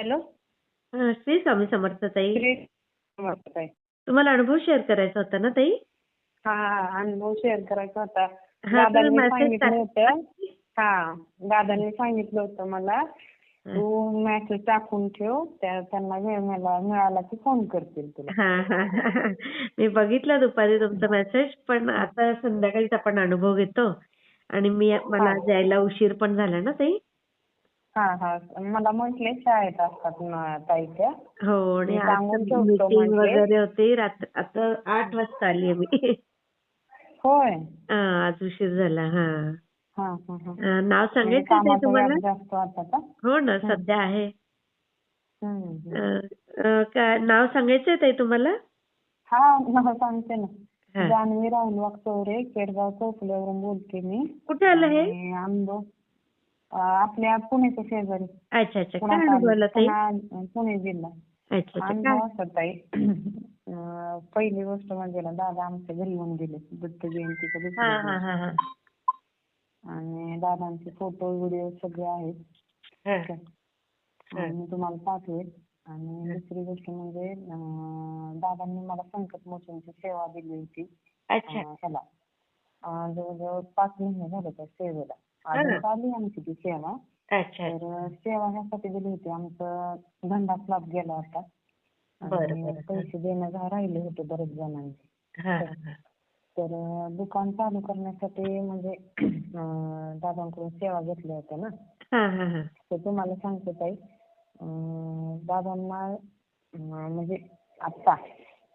Hello. हा, श्री स्वामी समर्थ ताई. तुम्हाला अनुभव शेअर करायचा होता ना ताई? हा अनुभव शेअर करायचा होता. दादांनी सांगितलं. होतं. हा दादांनी सांगितलं होतं मला तू मेसेज टाकून ठेव त्या त्यांना वेळ मला मिळाला की फोन करतील तुला. मी बघितला दुपारी तुमचा मेसेज पण आता संध्याकाळीच आपण अनुभव घेतो. आणि मी मला आज यायला उशीर पण झाला ना ताई? हा हा. मला म्हटले शाळेत असतात ना ताईच्या हो आणि मी आज सांगून ठेवतो मीटिंग म्हटले. वगैरे होती. रात्र आता आठ वाजता आली मी. होय. हा, आज उशीर झाला. हा. हा हा हा. अं, नाव म्हणजे सांगायचं ताई कामाचा तुम्हाला? व्याप जास्त होता का? हो ना सध्या आहे. हम्म, हम्म. अं, अं, काय नाव सांगायचंय ताई तुम्हाला? हा मला सांगते ना. हा. जान्हवी राहुल वागचौरे केडगाव चौफुल्यावरून बोलते मी. कुठे आलं हे? आणि अं, आपल्या पुण्याच्या शेजारी. अच्छा अच्छा. पुणा काय ताई? जिल्हा. अच्छा अच्छा. अनुभव काय? असं ताई अं, पहिली गोष्ट म्हणजे ना दादा आमच्या घरी येऊन गेले. दत्त जयंतीच्या हा दुसऱ्या हा दिवशी. हा हा. आणि दादांचे फोटो व्हिडिओ सगळे आहेत. हा. ठीक आहे. आणि मी तुम्हाला पाठवेल. आणि दुसरी गोष्ट म्हणजे अं, दादांनी मला संकट मोचनची सेवा दिली होती. अच्छा. अं, ह्याला अं, जवळजवळ पाच महिने झाले त्या सेवेला. आहे आमची ती सेवा. अच्छा तर सेवा ह्यासाठी दिली होती. आमचा धंदा फ्लॉप गेला होता. पैसे देणं राहिले होते बरेच जणांचे. तर दुकान चालू करण्यासाठी म्हणजे दादांकडून सेवा घेतल्या होत्या ना. हा, हा, हा. तर तुम्हाला सांगते ताई दादांना म्हणजे आता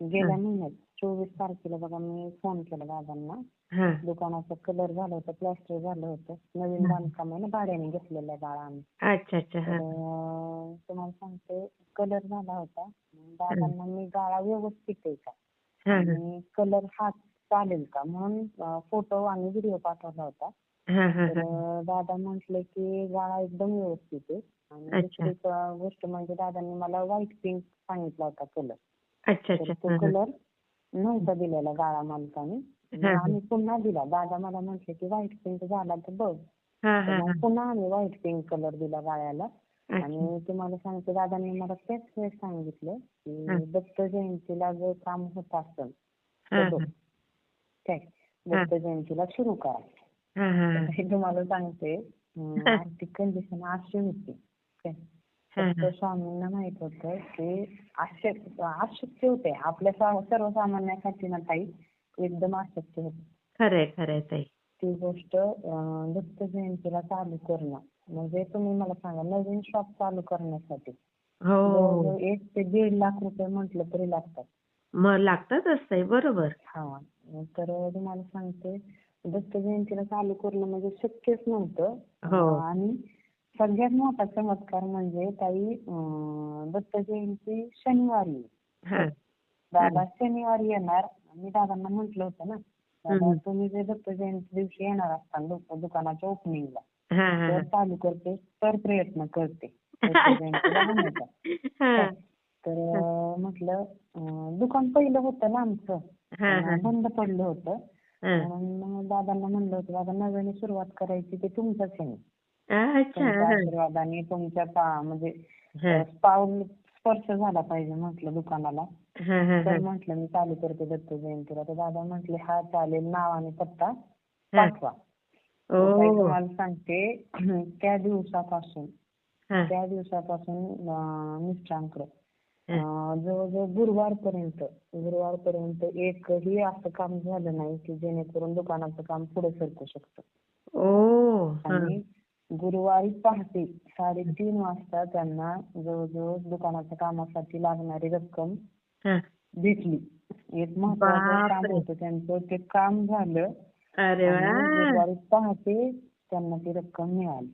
गेल्या महिन्यात चोवीस तारखेला बघा मी फोन केला दादांना. हा. दुकानाचा कलर झालं होतं प्लास्टर झालं होतं. नवीन बांधकाम आहे ना भाड्याने घेतलेलं आहे बाळा आम्ही. अच्छा अच्छा तर हा अं, तुम्हाला सांगते कलर झाला होता. दादांना मी गाळा व्यवस्थित आहे का? हा, हा. आणि कलर हा चालेल का? म्हणून फोटो आणि व्हिडिओ पाठवला होता. हा, हा, तर हा. दादा म्हटले की गाळा एकदम व्यवस्थित आहे. आणि अच्छा. दुसरी गोष्ट म्हणजे दादांनी मला व्हाईट पिंक सांगितला होता कलर अच्छा तर अच्छा तो हा. कलर नव्हता दिलेला गाळा मालकाने. मग. आम्ही पुन्हा दिला. दादा मला म्हटले की व्हाईट पिंक झाला तर बघ. तर मग. पुन्हा आम्ही व्हाईट पिंक कलर दिला गाळ्याला. आणि तुम्हाला सांगते दादांनी मला त्याच वेळेस सांगितलं. की दत्त जयंतीला जर काम होत असेल तर. काय? दत्त जयंतीला सुरू करा. हा, तुम्हाला सांगते आर्थिक कंडिशन अशी होती. काय? फक्त स्वामींना माहीत होतं की अशक्य होते. आपल्या सर्वसामान्यासाठी ना ताई एकदम अशक्य होते. खरंय खरंय ताई. ती गोष्ट दत्त जयंतीला चालू करणं. म्हणजे तुम्ही मला सांगा नवीन शॉप चालू करण्यासाठी हो. एक ते दीड लाख रुपये म्हटलं तरी लागतात. मग लागतातच ताई बरोबर. हा तर तुम्हाला सांगते दत्त जयंतीला चालू करणं म्हणजे शक्यच नव्हतं. हो. आणि सगळ्यात मोठा चमत्कार म्हणजे ताई दत्त जयंती शनिवारी. आहे. हा. दादा शनिवारी येणार. मी दादांना म्हटलं होतं ना दादा. तुम्ही जे दत्त जयंती दिवशी येणार असता दु- दुकानाच्या ओपनिंगला तर चालू करते तर प्रयत्न करते. तर म्हटलं दुकान पहिलं होतं ना आमचं. बंद पडलं होतं. म्हणून दादांना म्हणलं होतं दादा नव्याने सुरुवात करायची ते ह्याने अच्छा तुमच्या. आशीर्वादाने तुमच्या पा- म्हणजे पाऊल स्पर्श झाला पाहिजे म्हटलं दुकानाला तर. म्हटलं मी चालू करते दत्त जयंतीला तर दादा म्हटले हा चालेल नाव आणि पत्ता. पाठवा तर ताई ओ तुम्हाला सांगते त्या दिवसापासून. त्या दिवसापासून अं, मिस्टरांकडे. अं, जवळजवळ गुरुवारपर्यंत गुरुवारपर्यंत एकही असं काम झालं नाही की जेणेकरून दुकानाचं काम पुढे सरकू शकतं ओ. आणि गुरुवारी पहाटे साडेतीन वाजता त्यांना जवळजवळ दुकानाच्या कामासाठी लागणारी रक्कम. भेटली एक महत्वाचं काम. होतं त्यांचं ते काम झालं अरे वा गुरुवारी पहाटे त्यांना ती रक्कम मिळाली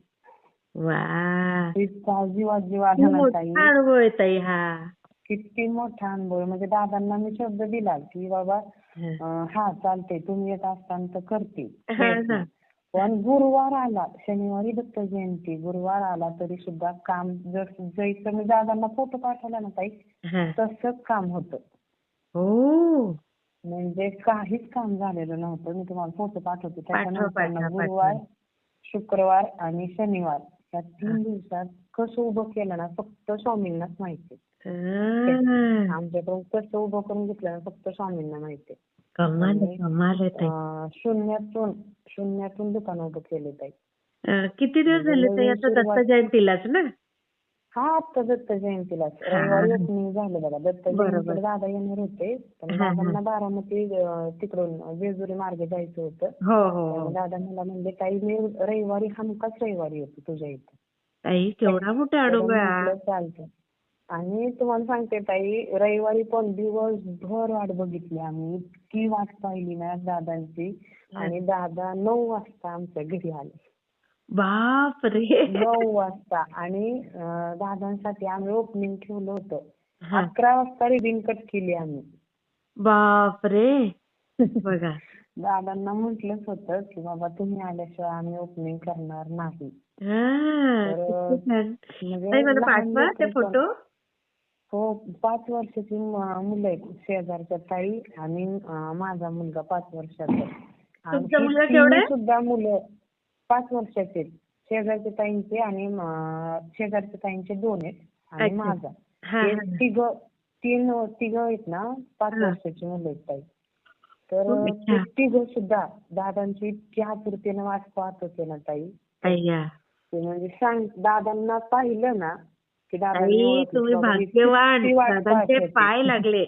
वा इतका जीवात जीव खूप आला ना ताई मोठा अनुभव आहे ताई हा किती मोठा अनुभव आहे. म्हणजे दादांना मी शब्द दिला की बाबा हा. चालते तुम्ही येत असताना तर करते हा. हा. पण गुरुवार आला शनिवारी दत्त जयंती गुरुवार आला तरी सुद्धा काम जर जैसं मी दादांना फोटो पाठवला ना ताई हा. तसंच काम होतं. ओ म्हणजे काहीच काम झालेलं नव्हतं. मी तुम्हाला फोटो पाठवते. पाठवा, त्याच्यानंतर गुरुवार. शुक्रवार आणि शनिवार या तीन दिवसात कसं उभं केलं ना फक्त स्वामींनाच माहिती. हा. आमच्याकडून कसं उभं करून घेतलं ना फक्त स्वामींना माहिती. कमाल कमाल आहे ताई. अं, शून्यातून शून्यातून दुकान उभं केले ताई. अं, किती दिवस झाले ताई आता दत्त जयंतीलाच ना? हा आता दत्त जयंतीलाच. हा. रविवारी झालं बघा. दत्त. जयंतीला दादा येणार होते पण हा, हा. दादांना बारामती अं, तिकडून जेजुरी मार्गे जायचं होतं. हो हो हो. त्यामुळे दादा मला म्हणले ताई मी रविवारी हमखास रविवारी येतो तुझ्या इथे. ताई केवढा मोठा तर अनुभव आहे म्हटलं चालतं आणि तुम्हाला सांगते ताई रविवारी पण दिवसभर वाट बघितली आम्ही. इतकी वाट पाहिली ना दादांची. आणि दादा नऊ वाजता आमच्या घरी आले. बाप रे नऊ वाजता. आणि दादांसाठी आम्ही ओपनिंग ठेवलं होतं. अकरा वाजता रिबिन कट केली आम्ही. बाप रे बघा. दादांना म्हटलंच होतं की बाबा तुम्ही आल्याशिवाय आम्ही ओपनिंग करणार नाही. म्हणजे मला पाठवा ते फोटो हो पाच वर्षाची मुलं आहेत शेजारच्या ताई आणि माझा मुलगा पाच वर्षाचा आणि तुमचा ही मुलगा केवढा आहे? सुद्धा मुलं पाच वर्षाचे आहेत. शेजारच्या ताईंचे आणि शेजारच्या ताईंचे दोन आहेत आणि अच्छा. माझा हा हे हा. तिघ तीन तिघ आहेत ना पाच हा. वर्षाची मुलं आहेत ताई तर खूप ते छान. तिघ सुद्धा दादांची इतकी आतुरतेने वाट पाहत होते ना ताई अय्या ते म्हणजे सांग दादांना पाहिलं ना की तुम्ही भाग्यवान दादांचे. पाय लागले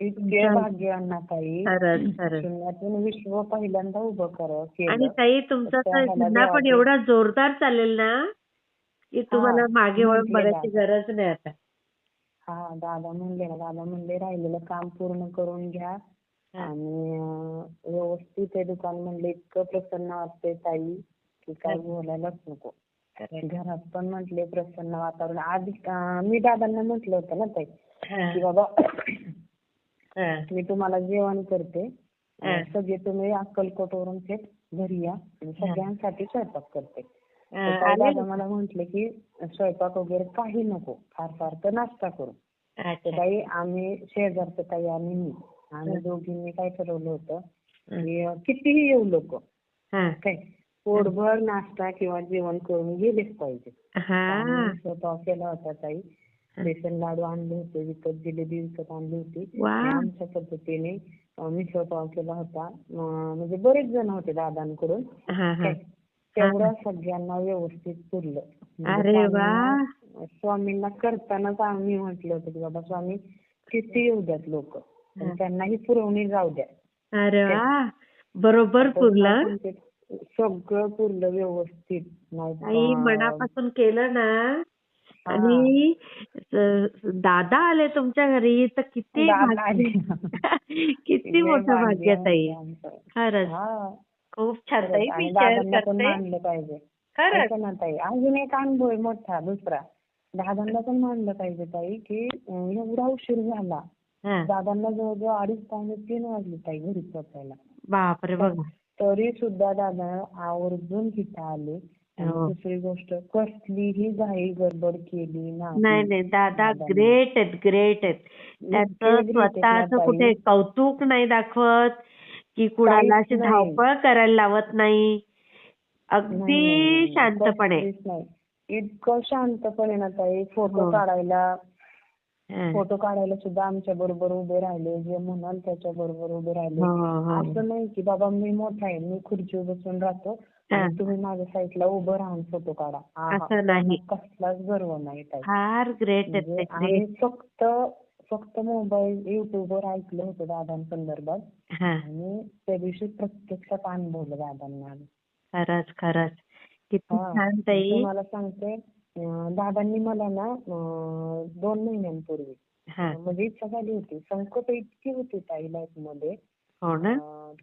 इतके. भाग्यवान ना ताई शून्यातून विश्व पहिल्यांदा उभं कर आणि ताई तुमचा धंदा पण एवढा जोरदार चालेल ना की तुम्हाला मागे वळून बघायची. गरज नाही आता हा दादा म्हणले दादा म्हणले राहिलेलं काम पूर्ण करून घ्या. आणि व्यवस्थित हे दुकान म्हणले इतकं प्रसन्न वाटतंय ताई की काय बोलायलाच नको घरात पण म्हटले प्रसन्न वातावरण. आधी मी दादांना म्हटलं होतं ना ताई. की बाबा हा. मी तुम्हाला जेवण करते. सगळे तुम्ही अक्कलकोटवरून थेट घरी या. सगळ्यांसाठी स्वयंपाक करते. दादा मला म्हंटले की स्वयंपाक वगैरे काही नको. फार फार तर नाश्ता करू. ताई आम्ही शेजारचं ताई आणि मी आम्ही दोघींनी काय ठरवलं होतं कितीही येऊ लोक. काय पोटभर नाश्ता किंवा जेवण करून गेलेच पाहिजे. आम्ही स्वतः केला होता ताई. बेसन लाडू आणले होते विकत जिलेबी विकत आणली होती. आमच्या पद्धतीने मिसळ पाव केला होता. म्हणजे बरेच जण होते दादांकडून. हा हा. तेवढं सगळ्यांना व्यवस्थित पुरलं. म्हणजे अरे वा. स्वामींना- करतानाच आम्ही म्हटलं होतं की बाबा स्वामी किती येऊ द्यात लोक? त्यांनाही पुरवणी जाऊ द्या. अरे वा. बरोबर पुरलं. सगळं पुरलं व्यवस्थित. नाही आई मनापासून केलं ना. आणि दादा आले तुमच्या घरी तर किती भाग्य-. किती मोठं भाग्य ताई. खरंच. खूप छान ताई. मी शेअर करते. मानलं पाहिजे. खरंच. अजून एक अनुभव आहे मोठा दुसरा. दादांना पण मानलं पाहिजे ताई की एवढा उशीर झाला. दादांना जवळजवळ अडीच पावणे तीन वाजले ताई घरी पोहोचायला. बापरे बघा. तरी सुद्धा दादा आवर्जून तिथं आले आणि हो. दुसरी गोष्ट कसलीही घाई गडबड केली नाही नाही दादा. ग्रेट आहेत ग्रेट आहेत त्यांचं स्वतःचं. कुठे कौतुक नाही दाखवत की कुणाला अशी. धावपळ करायला लावत नाही अगदी. शांतपणे इतकं शांतपणे ना ताई फोटो हो. काढायला. फोटो काढायला सुद्धा आमच्या बरोबर उभे राहिले जे म्हणाल त्याच्या बरोबर उभे राहिले. असं नाही की बाबा मी मोठा आहे मी खुर्चीवर बसून राहतो. आणि तुम्ही माझ्या साईडला उभं राहून फोटो काढा. असं नाही. कसलाच गर्व नाही फार ग्रेट आहेत म्हणजे फक्त फक्त मोबाईल युट्यूबवर ऐकलं होतं दादांसंदर्भात आणि त्या दिवशी प्रत्यक्षात अनुभवलं दादांना आम्ही. खरंच खरंच किती. छान ताई तुम्हाला सांगते दादांनी मला ना दोन महिन्यांपूर्वी हा. म्हणजे इच्छा झाली होती. संकट इतकी होती ताई लाईफमध्ये. हो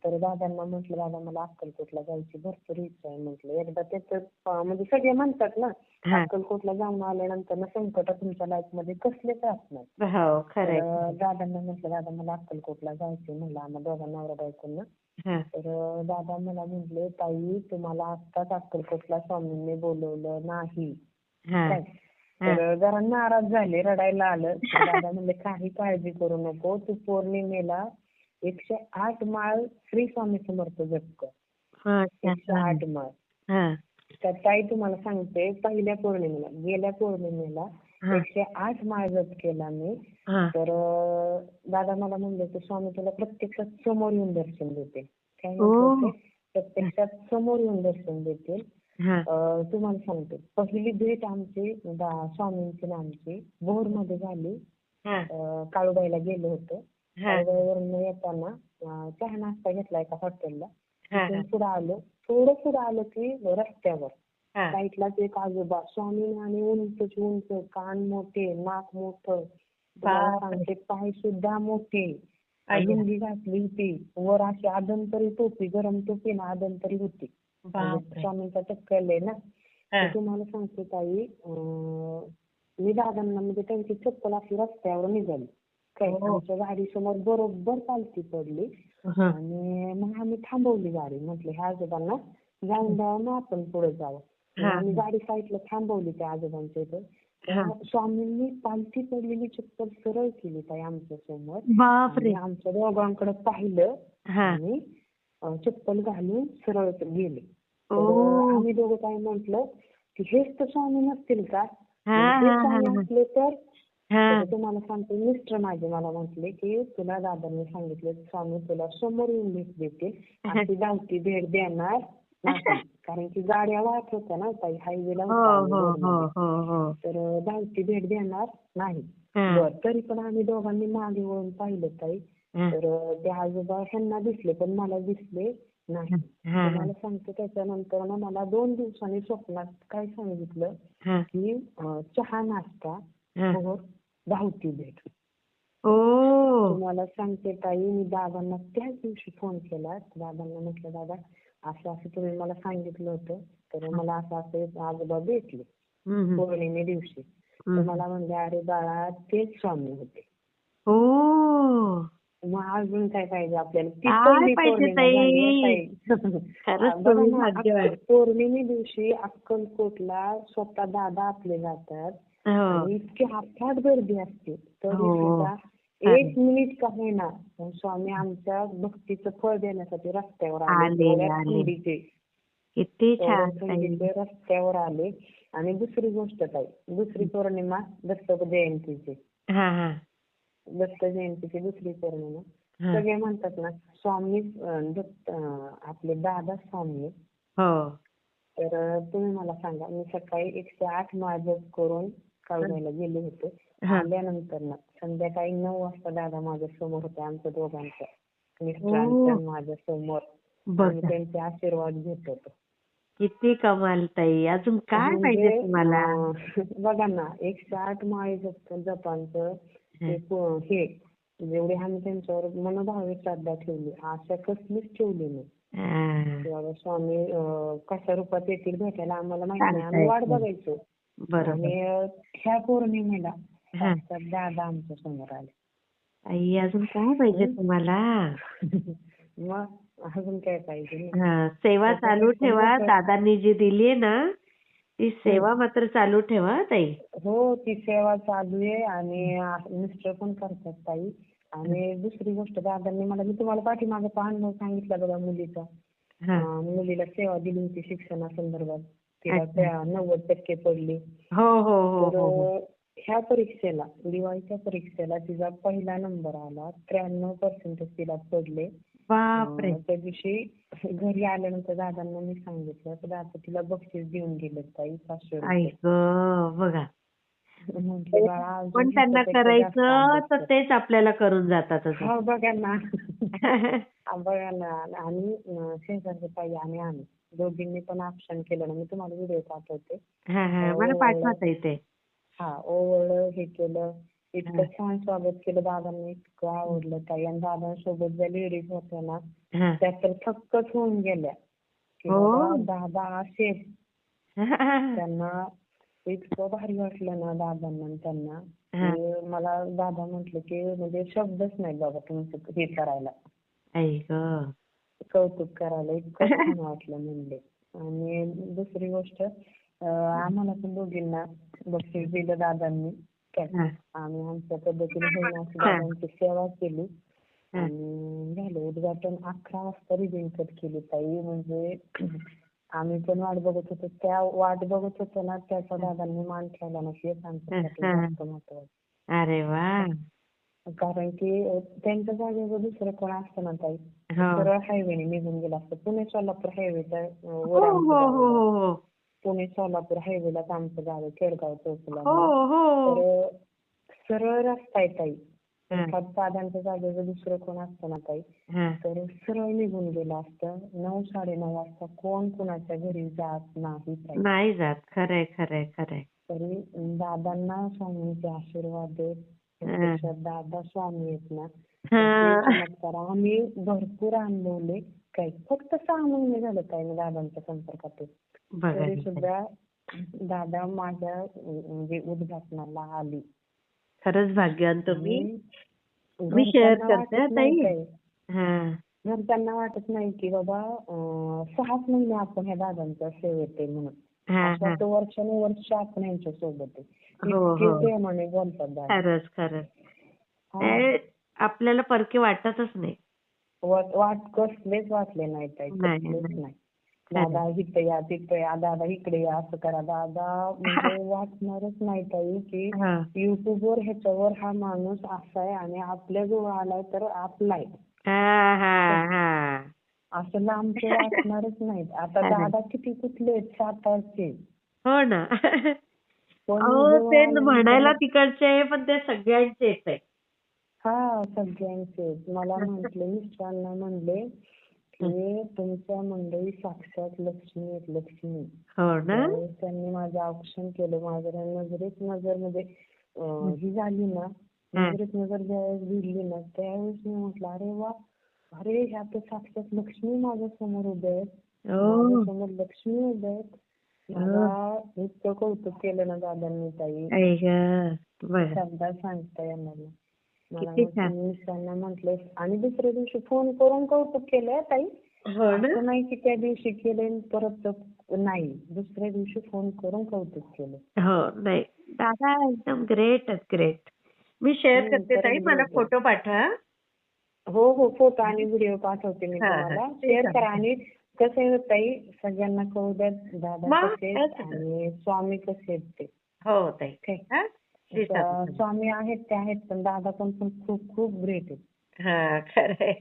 तर दादांना म्हटलं दादा मला अक्कलकोटला जायची भरपूर इच्छा आहे. म्हटलं एकदा ते तर अं, म्हणजे सगळे म्हणतात ना हा. अक्कलकोटला जाऊन आल्यानंतर ना संकट तुमच्या लाईफमध्ये कसलेच नाही हो तर दादांना म्हटलं दादा मला अक्कलकोटला जायचंय म्हणलं आम्हा दोघांना नवरा बायकोंना. हा. तर दादा मला म्हटले ताई तुम्हाला आत्ताच अक्कलकोटला स्वामींनी बोलवलं नाही. हा तर जरा नाराज झाले रडायला आलं. तर दादा म्हणले काही काळजी करू नको. तू पौर्णिमेला एकशे आठ माळ श्री स्वामी समर्थ जप कर. हा एकशे. आठ माळ. हा. तर ताई तुम्हाला सांगते पहिल्या पौर्णिमेला गेल्या पौर्णिमेला. एकशे आठ माळ जप केला मी. तर दादा मला म्हणले की स्वामी तुला प्रत्यक्षात समोर येऊन दर्शन देते काय? प्रत्यक्षात समोर येऊन दर्शन देतील. तुम्हाला सांगते. पहिली भेट आमची स्वामींची आणि आमची. मध्ये झाली. काळूबाईला गेलो होतो. काळूबाईवरून येताना चहा नाश्ता घेतला एका हॉटेलला. पुढे आलो. थोडं पुढे आलो की रस्त्यावर. साईडलाच एक आजोबा स्वामी आणि उंच उंच कान मोठे नाक मोठं. सांगते पाय सुद्धा मोठे. लुंगी घातली होती. वर अशी आदंतरी टोपी गरम टोपी ना आदंतरी होती. स्वामींचा टक्कल आहे ना. तुम्हाला सांगते ताई मी दादांना म्हणजे त्यांची चप्पल अशी रस्त्यावर निघाली. हो. आमच्या गाडीसमोर बरोबर पालखी पडली. आणि मग आम्ही थांबवली गाडी. म्हटलं ह्या आजोबांना जाऊन द्यावं मग आपण पुढे जावं. आम्ही गाडी साईडला थांबवली त्या आजोबांच्या इथे. स्वामींनी पालखी पडलेली चप्पल सरळ केली ताई आमच्यासमोर आमच्या दोघांकडे पाहिलं आणि चप्पल घालून सरळ गेले तर. आम्ही दोघं काय म्हंटल की हेच तर स्वामी नसतील का हा, हे स्वामी. असले तर तर तुम्हाला सांगते मिस्टर माझे मला म्हटले की तुला दादांनी सांगितले स्वामी तुला समोर येऊन भेट देतील आणि ती भेट देणार नाही कारण की गाड्या वाहत होत्या ना ताई हायवेला हो हो हो हो तर धावती भेट देणार नाही. बर तरी पण आम्ही दोघांनी मागे वळून पाहिलं ताई. तर ते आजोबा ह्यांना दिसले पण मला दिसले नाही. तुम्हाला सांगते त्याच्यानंतर ना मला दोन दिवसांनी स्वप्नात काय सांगितलं. की चहा नाश्ता धावती भेट. ओ! तुम्हाला सांगते ताई मी दादांना त्याच दिवशी फोन केला. दादांना म्हटलं दादा असं असं तुम्ही मला सांगितलं होतं. तर मला असं असं आजोबा भेटले. पौर्णिमे दिवशी. तर. मला म्हणले अरे बाळा तेच स्वामी होते. मग अजून काय पाहिजे आपल्याला? काय पौर्णिमा दिवशी अक्कलकोटला स्वतः दादा आपले जातात हो. इतकी अफाट गर्दी असते. तरी हो. एक मिनिट का होईना पण स्वामी आमच्या भक्तीचं फळ देण्यासाठी रस्त्यावर आले. किती छान रस्त्यावर आले. आणि दुसरी गोष्ट ताई दुसरी पौर्णिमा दत्त जयंतीची. दत्त जयंतीची दुसरी पौर्णिमा. सगळे म्हणतात ना स्वामी दत्त आपले दादा स्वामी. हो. तर तुम्ही मला सांगा मी सकाळी एकशे आठ माळ जप करून काळगायला गेले होते. हा. आल्यानंतर ना संध्याकाळी नऊ वाजता दादा माझ्यासमोर होते आमच्या दोघांच्या ओ. मिस्टरांच्या माझ्यासमोर त्यांचे आशीर्वाद घेत होतो. किती कमाल ताई. अजून काय म्हणजे, पाहिजे तुम्हाला? बघा ना एकशे आठ माळी जप जपांचं प- हे जेवढे आम्ही त्यांच्यावर मनोभावे श्रद्धा ठेवली. आशा कसलीच ठेवली नाही. की बाबा स्वामी कशा रूपात येतील भेटायला आम्हाला माहिती नाही. आम्ही वाट. बघायचो. आणि ह्या पौर्णिमेला. साक्षात दादा आमच्यासमोर आले. आई अजून काय पाहिजे? तुम्हाला? मग अजून काय पाहिजे? सेवा चालू ठेवा. दादांनी जी दिलीये ना ती सेवा मात्र चालू ठेवा ताई. हो ती सेवा चालू आहे आणि मिस्टर पण करतात ताई. आणि दुसरी गोष्ट दादांनी मला मी तुम्हाला पाठीमागे अनुभव सांगितला बघा मुलीचा. हा. अं, मुलीला सेवा दिली होती शिक्षणासंदर्भात. तिला अच्छा. त्या नव्वद टक्के पडले. हो हो हो तर हो हो. ह्या परीक्षेला दिवाळीच्या परीक्षेला तिचा पहिला नंबर आला. त्र्याण्णव पर्सेंटेज तिला पडले. बापरे. त्या दिवशी घरी आल्यानंतर दादांना मी सांगितलं तर दादा तिला बक्षीस देऊन गेले ताई पाचशे रुपये. बघा. म्हटलं बाळा अजून पण त्यांना ह्याच्यापेक्षा जास्त करायचं तर कर. तेच आपल्याला करून जातात अजून. हो बघा ना. हा, बघा ना. आणि अं, शेजारचे ताई आणि आम्ही दोघींनी पण ऑप्शन केलं ना. मी तुम्हाला व्हिडिओ पाठवते. हा हा. मला. पाठवा ताई ते हा ओवळलं हे केलं. इतकं छान स्वागत केलं दादांनी. इतकं आवडलं ताई. आणि दादांसोबत ज्या लेडीज होत्या ना. त्या तर थक्कच होऊन गेल्या. की हो. बाबा दादा असेच त्यांना इतकं भारी वाटलं ना दादांना आणि त्यांना. की मला दादा म्हटलं की म्हणजे शब्दच नाही बाबा तुमचं हे करायला. कौतुक करायला इतकं छान वाटलं म्हणले. आणि दुसरी गोष्ट आम्हाला पण दोघींना बक्षीस दिलं दादांनी. काय हा. आम्ही आमच्या पद्धतीने हा. दादांची सेवा केली. हा. आणि झालं उद्घाटन अकरा वाजता रिबिन कट केली ताई. म्हणजे आम्ही पण वाट बघत होतो. त्या वाट बघत होतो ना त्याचा दादांनी मान ठेवला ना हेच आमच्यासाठी हा. जास्त महत्वाचं. अरे वा. कारण की त्यांच्या जागेवर दुसरं कोण असतं ना ताई? हो. सरळ हायवेने निघून गेला असतं. पुणे सोलापूर हायवेच्या हो वर पुणे सोलापूर हायवेलाच आमचं गाव आहे खेडगाव चौकला हो हो. तर सरळ रस्ता आहे ताई. एखाद दादांच्या जागेवर दुसरं कोण असतं ना ताई. तर सरळ निघून गेलं असतं. नऊ साडेनऊ वाजता कोण कुणाच्या घरी जात नाही ताई. नाही जात. खरंय खरंय खरंय. तरी दादांना स्वामींचे आशीर्वाद आहेत प्रत्यक्षात दादा स्वामी आहेत ना. ते चमत्कार आम्ही भरपूर अनुभवले. काही फक्त सहा महिने झाले ताई मी दादांच्या संपर्कात आहे. तरी. सुद्धा दादा माझ्या म्हणजे उद्घाटनाला आली. खरंच भाग्यवान तुम्ही. मी घरच्यांना करते ताई. हा. घरच्यांना वाटत नाही की बाबा सहाच महिने आपण ह्या दादांच्या सेवेत आहे म्हणून. वर्षानुवर्ष आपण यांच्या सोबत आहे. हो, हो. प्रेमाने बोलतात दादा. खरंच खरंच. आपल्याला परके वाटतच नाही. वाट वाट कसलेच वाटले नाही ताई नाही, कसलेच नाही. दादा इकडे या तिकडे या दादा इकडे या असं करा. दादा म्हणजे वाटणारच नाही ताई की हा. युट्यूबवर ह्याच्यावर हा माणूस असा आहे आणि आपल्या जवळ आलाय तर आपला आहे हा हा हा. असं लांबचे वाटणारच नाहीत आता. दादा किती कुठले आहेत सातारचे? हो ना. अहो ते म्हणायला तिकडचे आहे पण ते सगळ्यांचेच आहे. हा सगळ्यांचे. मला म्हंटले मिस्टरांना म्हणले की तुमच्या मंडळी साक्षात लक्ष्मी आहेत लक्ष्मी. हो त्यावेळेस त्यांनी माझं औक्षण केलं. माझ्या नजरेत नजर म्हणजे ही. झाली ना हा. नजरेत नजर ज्यावेळेस भिडली ना त्यावेळेस मी म्हटलं अरे वा! अरे ह्या तर साक्षात लक्ष्मी माझ्यासमोर उभ्या आहेत. हो. समोर लक्ष्मी उभ्या आहेत. मला इतकं कौतुक केलं ना दादांनी ताई. शब्दात सांगता येणार नाही. किती छान. मी त्यांना म्हटलं आणि दुसऱ्या दिवशी फोन करून कौतुक केलंय ताई हो ना असं नाही की त्या दिवशी केले परत नाही दुसऱ्या दिवशी फोन करून कौतुक केलं हो नाही दादा एकदम ग्रेट ग्रेट मी शेअर हम्म, करते ताई मला. फोटो पाठवा हा. हो हो फोटो आणि व्हिडिओ पाठवते मी हा, हा. तुम्हाला शेअर. करा आणि कसं आहे ताई सगळ्यांना कळू द्या दादा कसे. आणि स्वामी कसे आहेत ते हो ताई? हा स्वामी आहेत ते आहेत पण दादा पण पण खूप खूप ग्रेट आहेत. हा खरंय.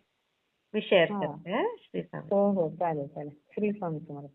मी शेअर. करते हा हो हो चालेल चालेल. श्री स्वामी तुम्हाला